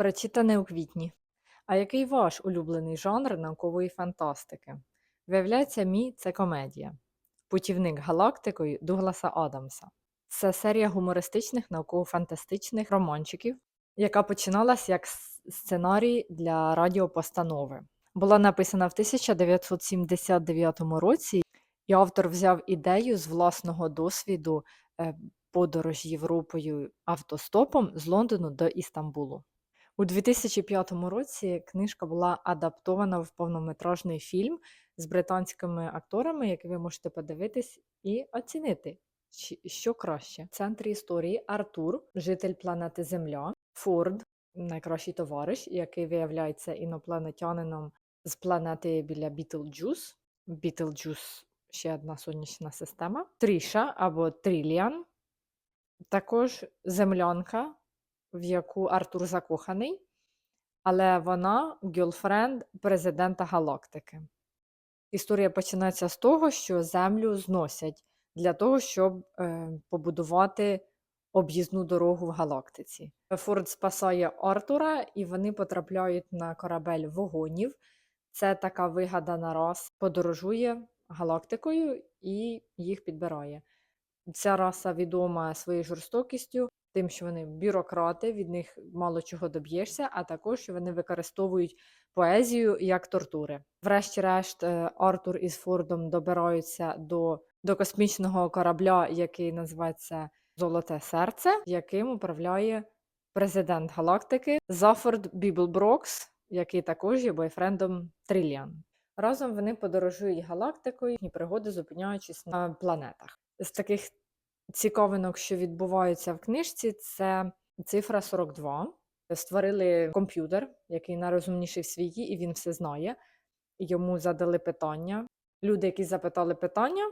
Прочитане у квітні. А який ваш улюблений жанр наукової фантастики? Виявляється, мій це комедія. Путівник галактикою Дугласа Адамса. Це серія гумористичних науково-фантастичних романчиків, яка починалась як сценарій для радіопостанови. Була написана в 1979 році, і автор взяв ідею з власного досвіду е, подорож Європою автостопом з Лондону до Істамбулу. У 2005 році книжка була адаптована в повнометражний фільм з британськими акторами, який ви можете подивитись і оцінити, що краще. В центрі історії Артур, житель планети Земля, Форд, найкращий товариш, який виявляється інопланетянином з планети біля Бітлджус. Бітлджус ще одна сонячна система. Тріша або Тріліан, також землянка, в яку Артур закоханий, але вона гьолфренд президента галактики. Історія починається з того, що землю зносять для того, щоб е, побудувати об'їзну дорогу в галактиці. Форд спасає Артура, і вони потрапляють на корабель вогонів. Це така вигадана раса, подорожує галактикою і їх підбирає. Ця раса відома своєю жорстокістю, тим, що вони бюрократи, від них мало чого доб'єшся, а також що вони використовують поезію як тортури. Врешті-решт, е, Артур із Фордом добираються до, до космічного корабля, який називається Золоте серце, яким управляє президент галактики Зафорд Біблброкс, який також є бойфрендом Тріліан. Разом вони подорожують галактикою і пригоди, зупиняючись на планетах. З таких цікавинок, що відбуваються в книжці, це цифра 42. Створили комп'ютер, який найрозумніший в світі, і він все знає. Йому задали питання. Люди, які запитали питання,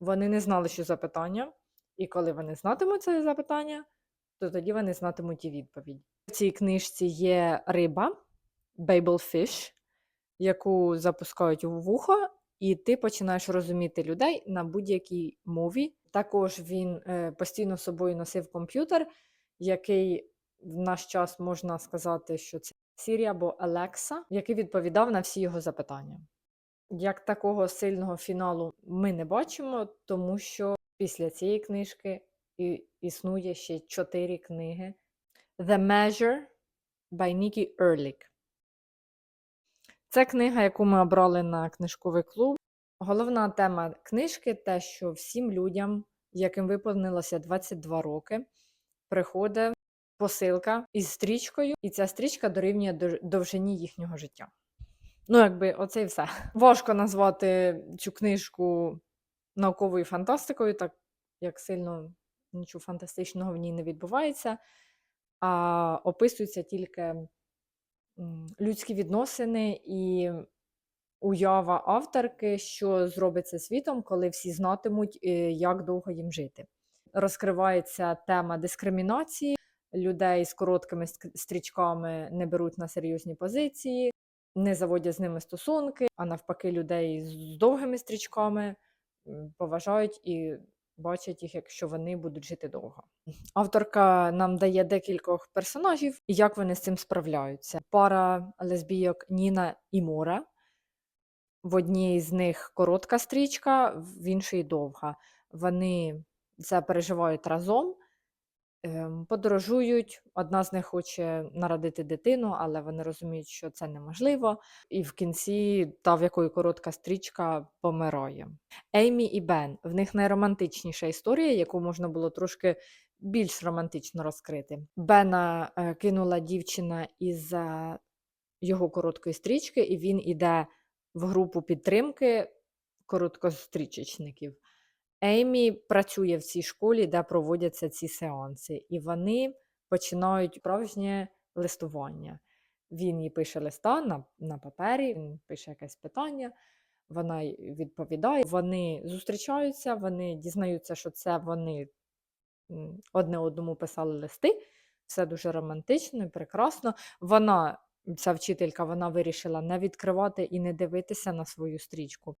вони не знали, що за питання. І коли вони знатимуть це запитання, то тоді вони знатимуть і відповідь. В цій книжці є риба, Babelfish, яку запускають у вухо, і ти починаєш розуміти людей на будь-якій мові. Також він е, постійно з собою носив комп'ютер, який в наш час можна сказати, що це Siri або Alexa, який відповідав на всі його запитання. Як такого сильного фіналу ми не бачимо, тому що після цієї книжки існує ще чотири книги. The Measure by Nikki Ehrlich. Це книга, яку ми обрали на книжковий клуб. Головна тема книжки те, що всім людям, яким виповнилося 22 роки, приходить посилка із стрічкою, і ця стрічка дорівнює дов- довжині їхнього життя. Ну, якби оце і все. Важко назвати цю книжку науковою фантастикою, так як сильно нічого фантастичного в ній не відбувається, а описуються тільки людські відносини і уява авторки, що зробиться світом, коли всі знатимуть, е, як довго їм жити. Розкривається тема дискримінації. Людей з короткими стрічками не беруть на серйозні позиції, не заводять з ними стосунки, а навпаки, людей з довгими стрічками поважають і бачать їх, якщо вони будуть жити довго. Авторка нам дає декількох персонажів і як вони з цим справляються. Пара лесбійок Ніна і Мора. В одній з них коротка стрічка, в іншій довга. Вони це переживають разом, ем, подорожують. Одна з них хоче народити дитину, але вони розуміють, що це неможливо. І в кінці та, в якої коротка стрічка, помирає. Еймі і Бен. В них найромантичніша історія, яку можна було трошки більш романтично розкрити. Бена е, кинула дівчина із його короткої стрічки, і він іде в групу підтримки короткострічечників. Еймі працює в цій школі, де проводяться ці сеанси, і вони починають справжнє листування. Він їй пише листа на, на папері, він пише якесь питання, вона відповідає. Вони зустрічаються, вони дізнаються, що це вони одне одному писали листи. Все дуже романтично і прекрасно. Вона, ця вчителька, вона вирішила не відкривати і не дивитися на свою стрічку.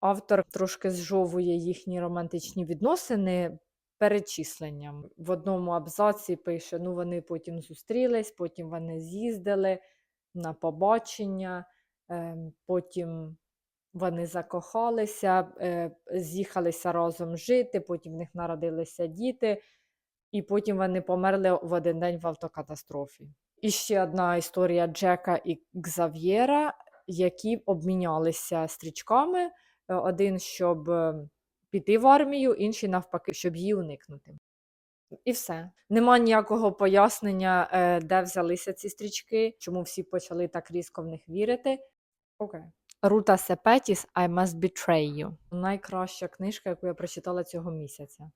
Автор трошки зжовує їхні романтичні відносини, перечисленням. В одному абзаці пише: ну вони потім зустрілись, потім вони з'їздили на побачення, ем, потім вони закохалися, е, з'їхалися разом жити, потім в них народилися діти, і потім вони померли в один день в автокатастрофі. І ще одна історія Джека і Кзав'єра, які обмінялися стрічками. е, Один, щоб е, піти в армію, інший навпаки, щоб її уникнути. І все. Нема ніякого пояснення, е, де взялися ці стрічки, чому всі почали так різко в них вірити. Окей. Рута Сепетіс I must betray you. Найкраща книжка, яку я прочитала цього місяця.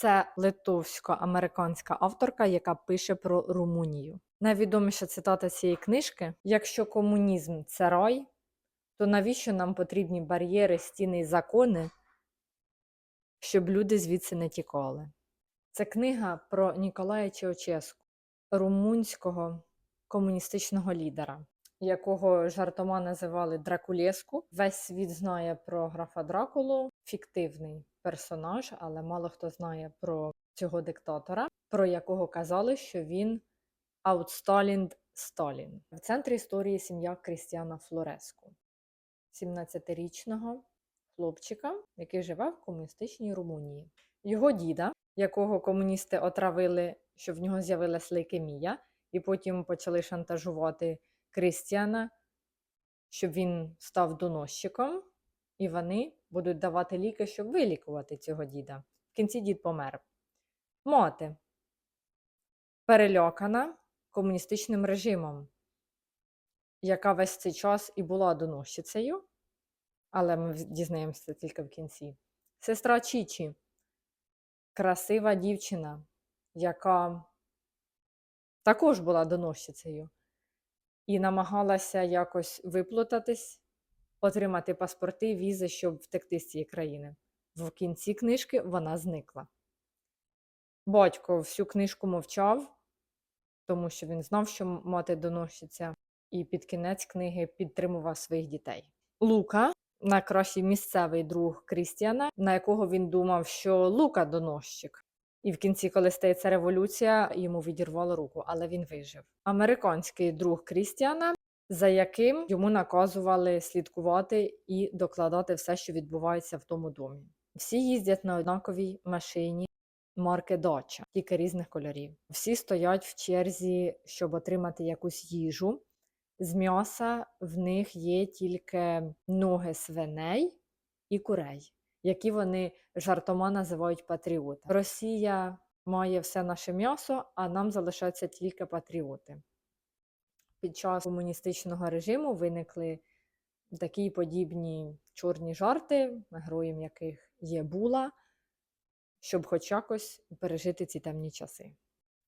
Це литовсько-американська авторка, яка пише про Румунію. Найвідоміша цитата цієї книжки: якщо комунізм це рай, то навіщо нам потрібні бар'єри, стіни і закони, щоб люди звідси не тікали? Це книга про Ніколая Чеоческу, румунського комуністичного лідера, якого жартома називали Дракулєску. Весь світ знає про графа Дракулу, фіктивний персонаж, але мало хто знає про цього диктатора, про якого казали, що він Аутсталінд Сталін. В центрі історії сім'я Крістіана Флореску, 17-річного хлопчика, який живе в комуністичній Румунії. Його діда, якого комуністи отравили, що в нього з'явилась лейкемія, і потім почали шантажувати Крістіана, щоб він став доносчиком, і вони будуть давати ліки, щоб вилікувати цього діда. В кінці дід помер. Мати перелякана комуністичним режимом, яка весь цей час і була доносчицею, але ми дізнаємося тільки в кінці. Сестра Чічі, красива дівчина, яка також була доносчицею і намагалася якось виплутатись, отримати паспорти, візи, щоб втекти з цієї країни. В кінці книжки вона зникла. Батько всю книжку мовчав, тому що він знав, що мати доноситься, і під кінець книги підтримував своїх дітей. Лука, найкращий місцевий друг Крістіана, на якого він думав, що Лука доносчик. І в кінці, коли стається революція, йому відірвало руку, але він вижив. Американський друг Крістіана, за яким йому наказували слідкувати і докладати все, що відбувається в тому домі. Всі їздять на однаковій машині марки Dodge, тільки різних кольорів. Всі стоять в черзі, щоб отримати якусь їжу. З м'яса в них є тільки ноги свиней і курей, які вони жартома називають патріоти. Росія має все наше м'ясо, а нам залишаються тільки патріоти. Під час комуністичного режиму виникли такі подібні чорні жарти, героєм яких є була, щоб хоч якось пережити ці темні часи.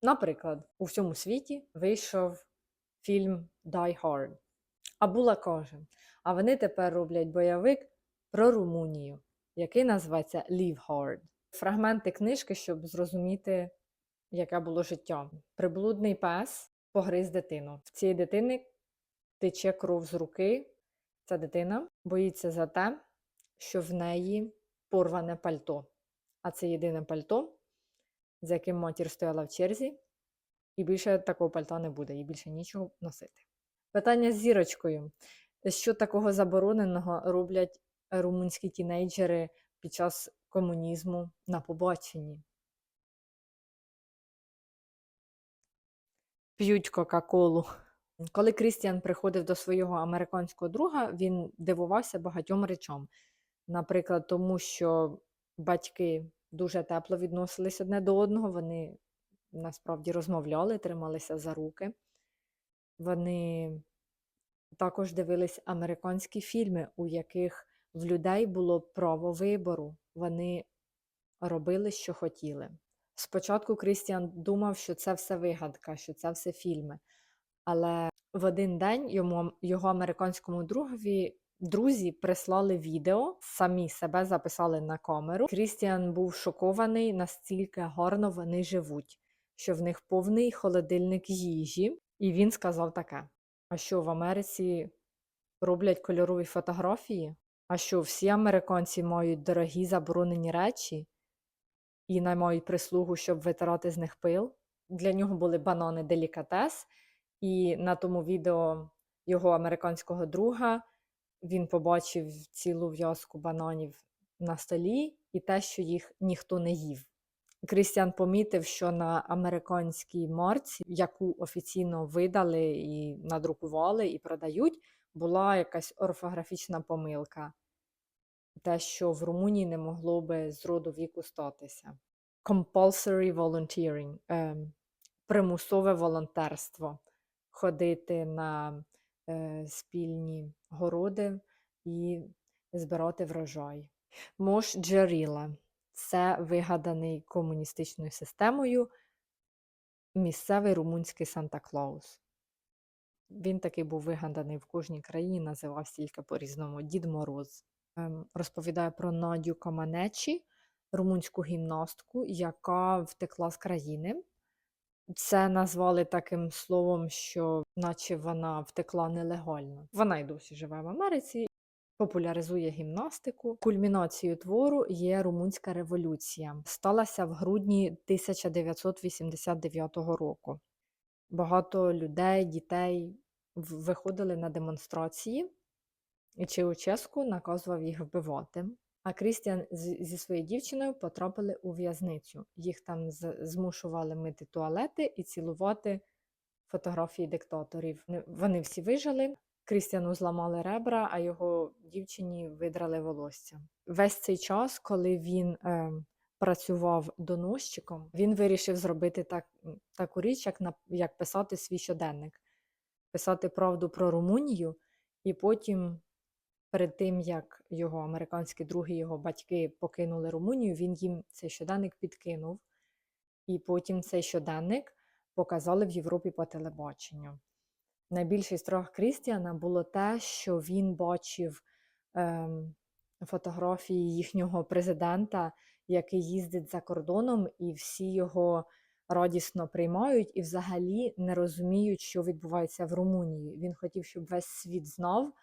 Наприклад, у всьому світі вийшов фільм Die Hard. А була каже: а вони тепер роблять бойовик про Румунію, який називається Live Hard. Фрагменти книжки, щоб зрозуміти, яке було життя. Приблудний пес погриз дитину. В цієї дитини тече кров з руки. Ця дитина боїться за те, що в неї порване пальто. А це єдине пальто, за яким матір стояла в черзі, і більше такого пальта не буде, і більше нічого носити. Питання з зірочкою. Що такого забороненого роблять румунські тінейджери під час комунізму на побаченні? П'ють Кока-Колу. Коли Крістіан приходив до свого американського друга, він дивувався багатьом речам. Наприклад, тому що батьки дуже тепло відносились одне до одного, вони насправді розмовляли, трималися за руки. Вони також дивились американські фільми, у яких в людей було право вибору. Вони робили, що хотіли. Спочатку Крістіан думав, що це все вигадка, що це все фільми. Але в один день йому, його американському другові друзі прислали відео, самі себе записали на камеру. Крістіан був шокований, настільки гарно вони живуть, що в них повний холодильник їжі. І він сказав таке: а що в Америці роблять кольорові фотографії? А що всі американці мають дорогі заборонені речі? і наймають прислугу, щоб витирати з них пил. Для нього були банани делікатес, і на тому відео його американського друга він побачив цілу в'язку бананів на столі і те, що їх ніхто не їв. Крістіан помітив, що на американській марці, яку офіційно видали і надрукували і продають, була якась орфографічна помилка. Те, що в Румунії не могло би з роду віку статися. Compulsory volunteering ем, примусове волонтерство. Ходити на е, спільні городи і збирати врожай. Мош Джеріла це вигаданий комуністичною системою місцевий румунський Санта-Клаус. Він такий був вигаданий в кожній країні, називався тільки по-різному Дід Мороз. Ем, розповідає про Надю Каманечі, румунську гімнастку, яка втекла з країни. Це назвали таким словом, що наче вона втекла нелегально. Вона й досі живе в Америці, популяризує гімнастику. Кульмінацією твору є Румунська революція. Сталася в грудні 1989 року. Багато людей, дітей виходили на демонстрації, і Чеуческу наказував їх вбивати. А Крістіан зі своєю дівчиною потрапили у в'язницю. Їх там змушували мити туалети і цілувати фотографії диктаторів. Вони всі вижили. Крістіану зламали ребра, а його дівчині видрали волосся. Весь цей час, коли він е, працював доносчиком, він вирішив зробити так, таку річ, як, на, як писати свій щоденник, писати правду про Румунію, і потім перед тим, як його американські другі, його батьки покинули Румунію, він їм цей щоденник підкинув. І потім цей щоденник показали в Європі по телебаченню. Найбільший страх Крістіана було те, що він бачив ем, фотографії їхнього президента, який їздить за кордоном, і всі його радісно приймають і взагалі не розуміють, що відбувається в Румунії. Він хотів, щоб весь світ знав,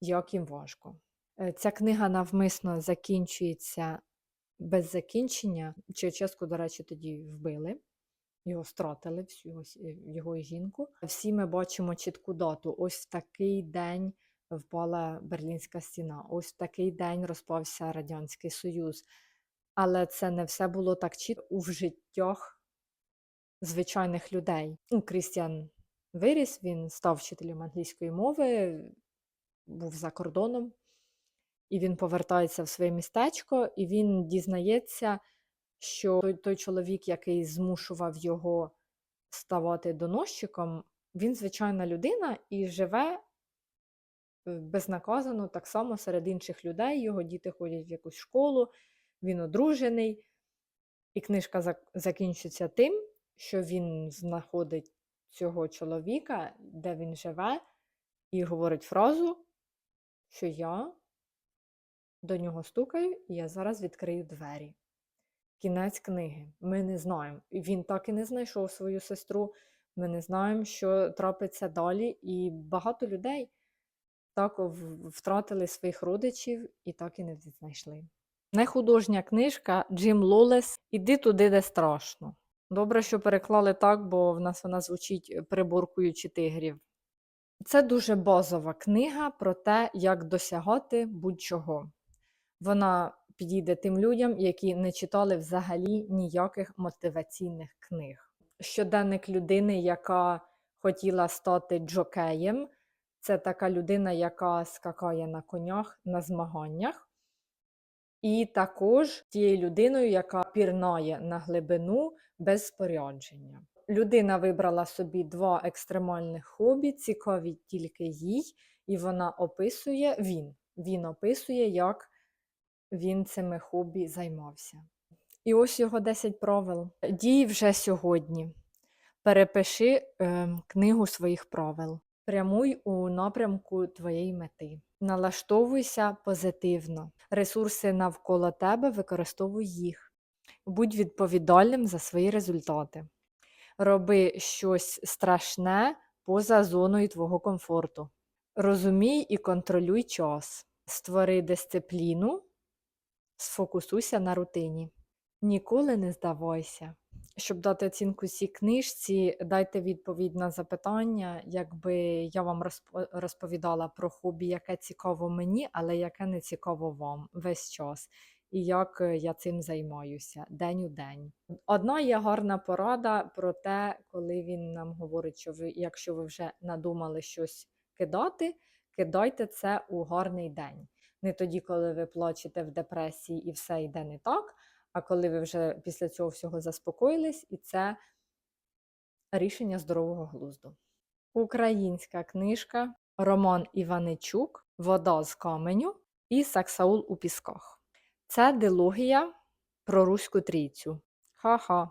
як їм важко. Е, Ця книга навмисно закінчується без закінчення. Чеческу, до речі, тоді вбили. Його стратили, всю е, його і жінку. Всі ми бачимо чітку дату. Ось в такий день впала Берлінська стіна, ось в такий день розпався Радянський Союз. Але це не все було так чітко у життях звичайних людей. Ну, Крістіан виріс, він став вчителем англійської мови, був за кордоном, і він повертається в своє містечко, і він дізнається, що той, той чоловік, який змушував його ставати доносчиком, він звичайна людина і живе е, безнаказано так само серед інших людей. Його діти ходять в якусь школу, він одружений. І книжка зак- закінчується тим, що він знаходить цього чоловіка, де він живе, і говорить фразу, що я до нього стукаю, і я зараз відкрию двері. Кінець книги. Ми не знаємо. Він так і не знайшов свою сестру. Ми не знаємо, що трапиться далі. І багато людей так втратили своїх родичів і так і не знайшли. Нехудожня книжка Джим Лолес Іди туди, де страшно. Добре, що переклали так, бо в нас вона звучить е, приборкуючи тигрів. Це дуже базова книга про те, як досягати будь-чого. Вона підійде тим людям, які не читали взагалі ніяких мотиваційних книг. Щоденник людини, яка хотіла стати джокеєм, це така людина, яка скакає на конях на змаганнях. І також тією людиною, яка пірнає на глибину без спорядження. Людина вибрала собі два екстремальних хобі, цікаві тільки їй, і вона описує він. Він описує, як він цими хобі займався. І ось його 10 правил. Дій вже сьогодні. Перепиши ем, книгу своїх правил. Прямуй у напрямку твоєї мети. Налаштовуйся позитивно. Ресурси навколо тебе використовуй їх. Будь відповідальним за свої результати. Роби щось страшне поза зоною твого комфорту. Розумій і контролюй час. Створи дисципліну, сфокусуйся на рутині. Ніколи не здавайся. Щоб дати оцінку цій книжці, дайте відповідь на запитання, якби я вам розпо- розповідала про хобі, яке цікаво мені, але яке не цікаво вам весь час. І як е, я цим займаюся день у день. Одна є гарна порада про те, коли він нам говорить, що ви, якщо ви вже надумали щось кидати, кидайте це у гарний день. Не тоді, коли ви плачете в депресії і все йде не так, а коли ви вже після цього всього заспокоїлись, і це рішення здорового глузду. Українська книжка Роман Іваничук Вода з каменю і Саксаул у пісках. Це дилогія про Руську трійцю. Ха-ха.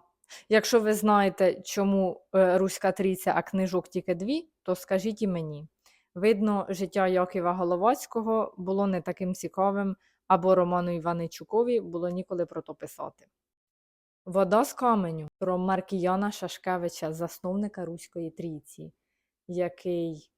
Якщо ви знаєте, чому е, Руська трійця, а книжок тільки дві, то скажіть і мені. Видно, життя Якова Головацького було не таким цікавим, або Роману Іваничукові було ніколи про то писати. Вода з каменю про Маркіяна Шашкевича, засновника Руської трійці, який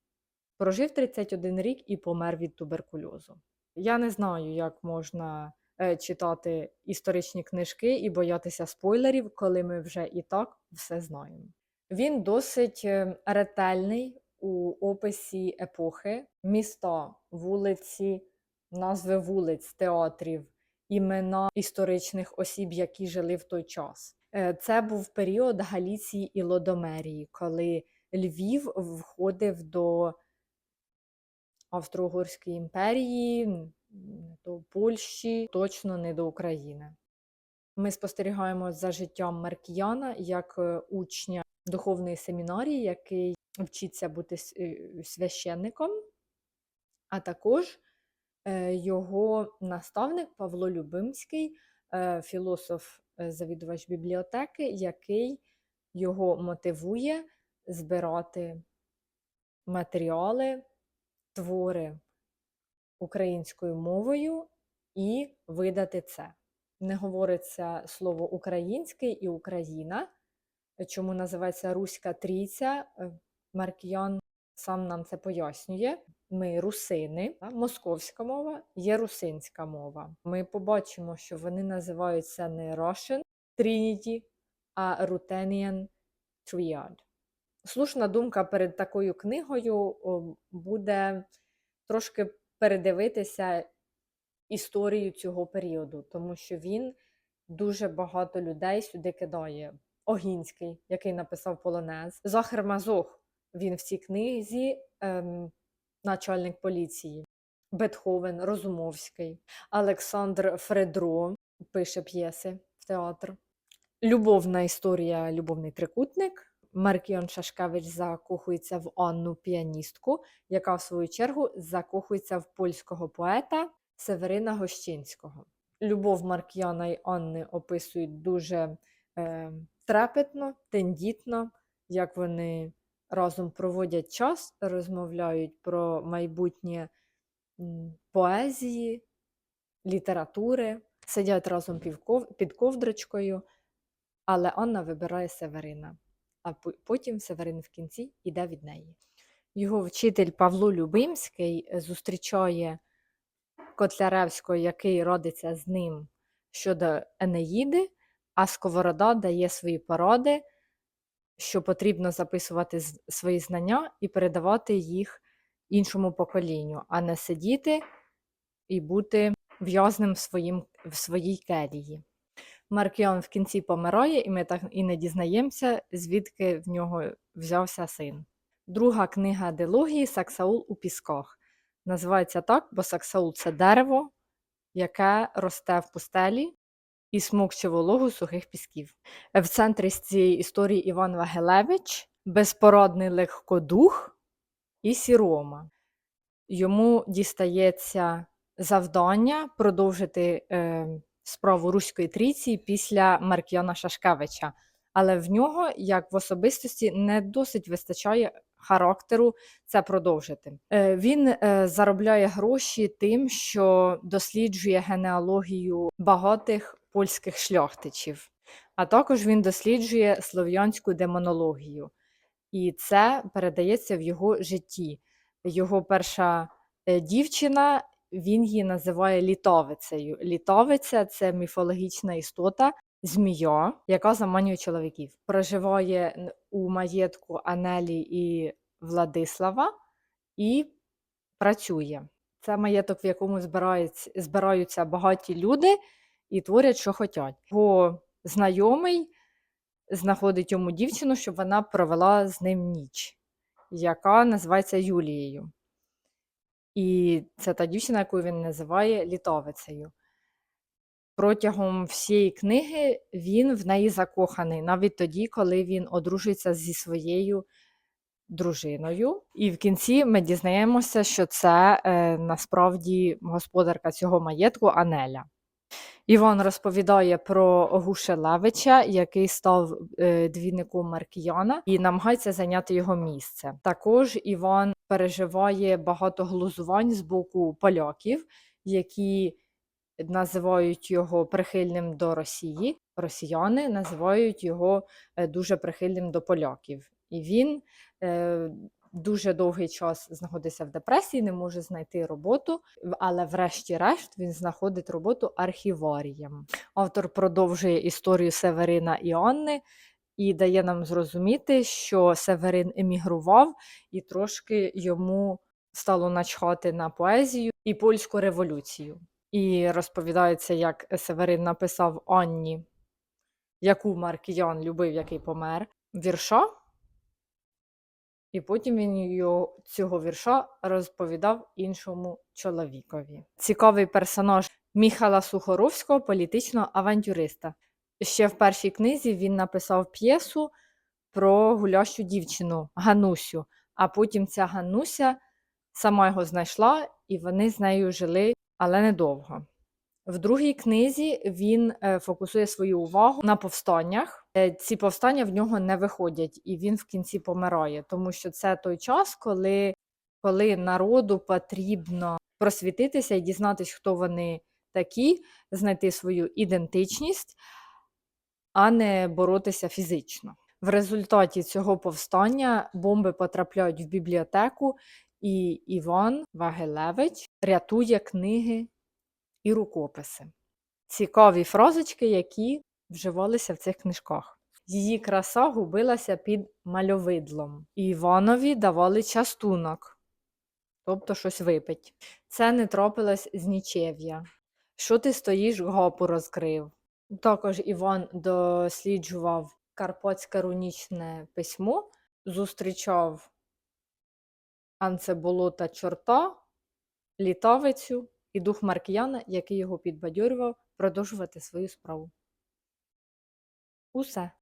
прожив 31 рік і помер від туберкульозу. Я не знаю, як можна читати історичні книжки і боятися спойлерів, коли ми вже і так все знаємо. Він досить е, ретельний у описі епохи, міста, вулиці, назви вулиць, театрів, імена історичних осіб, які жили в той час. Е, Це був період Галіції і Лодомерії, коли Львів входив до Австро-Угорської імперії, до Польщі, точно не до України. Ми спостерігаємо за життям Маркіяна як е, учня духовної семінарії, який вчиться бути е, священником, а також е, його наставник Павло Любимський, філософ, завідувач бібліотеки, який його мотивує збирати матеріали, твори українською мовою і видати це. Не говориться слово український і Україна. Чому називається Руська трійця? Е, Маркіян сам нам це пояснює. Ми русини, московська мова, є русинська мова. Ми побачимо, що вони називаються не Russian Trinity, а Ruthenian Triad. Слушна думка перед такою книгою буде трошки передивитися історію цього періоду, тому що він дуже багато людей сюди кидає. Огінський, який написав полонез, Захар Мазох, він в цій книзі ем, начальник поліції, Бетховен, Розумовський, Олександр Фредро пише п'єси в театр. Любовна історія Любовний трикутник. Маркіон Шашкевич закохується в Анну піаністку, яка, в свою чергу, закохується в польського поета Северина Гощинського. Любов Маркіяна і Анни описують дуже е, трепетно, тендітно, як вони разом проводять час, розмовляють про майбутнє поезії, літератури, сидять разом під ковдрочкою, але Анна вибирає Северина, а потім Северин в кінці йде від неї. Його вчитель Павло Любимський е, зустрічає Котляревського, який родиться з ним щодо Енеїди, а Сковорода дає свої поради, що потрібно записувати свої знання і передавати їх іншому поколінню, а не сидіти і бути в'язним в своїй келії. Маркіон в кінці помирає, і ми так і не дізнаємося, звідки в нього взявся син. Друга книга дилогії Саксаул у пісках. Називається так, бо Саксаул це дерево, яке росте в пустелі і смокче вологу сухих пісків. В центрі цієї історії Іван Вагелевич, безпорадний легкодух і сірома. Йому дістається завдання продовжити е, справу Руської трійці після Маркіяна Шашкевича. Але в нього, як в особистості, не досить вистачає характеру це продовжити. Е, Він е, заробляє гроші тим, що досліджує генеалогію багатих польських шляхтичів, а також він досліджує слов'янську демонологію. І це передається в його житті. Його перша е, дівчина, він її називає літовицею. Літовиця це міфологічна істота, змія, яка заманює чоловіків. Проживає у маєтку Анелі і Владислава і працює. Це маєток, в якому збираються, збираються багаті люди і творять, що хочуть. Його знайомий знаходить йому дівчину, щоб вона провела з ним ніч, яка називається Юлією. І це та дівчина, яку він називає літовицею. Протягом всієї книги він в неї закоханий, навіть тоді, коли він одружується зі своєю дружиною. І в кінці ми дізнаємося, що це е, насправді господарка цього маєтку Анеля. Іван розповідає про Гушелевича, який став е, двійником Маркіяна і намагається зайняти його місце. Також Іван переживає багато глузувань з боку поляків, які називають його прихильним до Росії. Росіяни називають його е, дуже прихильним до поляків. І він е, дуже довгий час знаходиться в депресії, не може знайти роботу, але врешті-решт він знаходить роботу архіварієм. Автор продовжує історію Северина і Анни і дає нам зрозуміти, що Северин емігрував і трошки йому стало начхати на поезію і польську революцію. І розповідається, як Северин написав Анні, яку Маркіян любив, який помер, вірша. І потім він його, цього вірша розповідав іншому чоловікові. Цікавий персонаж Міхала Сухоровського, політичного авантюриста. Ще в першій книзі він написав п'єсу про гулящу дівчину Ганусю, а потім ця Гануся сама його знайшла, і вони з нею жили, але недовго. В другій книзі він е, фокусує свою увагу на повстаннях. Е, Ці повстання в нього не виходять, і він в кінці помирає, тому що це той час, коли, коли народу потрібно просвітитися і дізнатися, хто вони такі, знайти свою ідентичність, а не боротися фізично. В результаті цього повстання бомби потрапляють в бібліотеку, і Іван Вагелевич рятує книги і рукописи. Цікаві фразочки, які вживалися в цих книжках. Її краса губилася під мальовидлом. Іванові давали частунок, тобто щось випить. Це не трапилось з нічев'я. Що ти стоїш, гапу розкрив? Також Іван досліджував карпатське рунічне письмо, зустрічав анцеболота чорта, літавицю і дух Маркіяна, який його підбадьорював продовжувати свою справу. Усе.